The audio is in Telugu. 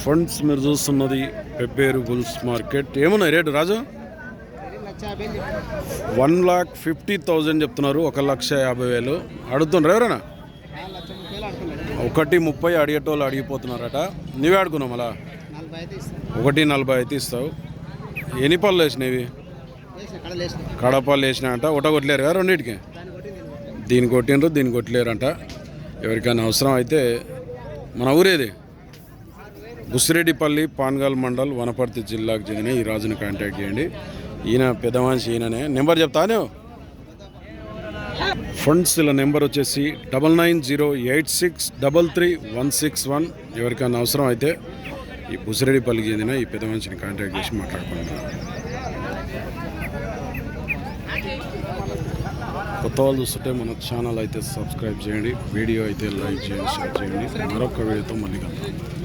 ఫండ్స్ మీరు చూస్తున్నది పెబ్బేరు బుల్స్ మార్కెట్. ఏమున్నాయి rate Raju? One lakh fifty thousand చెప్తున్నారు ఒక లక్ష యాభై వేలు. అడుగుతున్నారు ఎవరైనా? ఒకటి ముప్పై అడిగేటోళ్ళు అడిగిపోతున్నారట. నువ్వే అడుగున్నావు అలా ఒకటి నలభై అయితే ఇస్తావు. ఎన్ని పళ్ళు వేసినవి కడపళ్ళు వేసినాయంట. ఒకట కొట్టలేరు కదా రెండింటికి? దీని కొట్టినరు దీని దీన్ని కొట్టిండ్రు దీన్ని కొట్టలేరంట. ఎవరికైనా అవసరం అయితే మన ఊరేది. బుసిరెడ్డిపల్లి పాన్గాల్ మండల్ వనపర్తి జిల్లాకు చెందిన ఈ రాజుని కాంటాక్ట్ చేయండి. ఈయన పెద్ద మనిషి ఈయననే. నెంబర్ చెప్తాను ఫండ్స్ ఇలా నెంబర్ వచ్చేసి double nine zero eight six double three one six one. ఎవరికైనా అవసరం అయితే ఈ బుసిరెడ్డిపల్లికి చెందిన ఈ పెద్ద మనిషిని కాంటాక్ట్ చేసి మాట్లాడుకుంటున్నాను కొత్త వాళ్ళు చూస్తుంటే మన ఛానల్ అయితే సబ్స్క్రైబ్ చేయండి వీడియో అయితే లైక్ చేయండి షేర్ చేయండి. మరొక వీడియోతో మళ్ళీ కలుగుతాం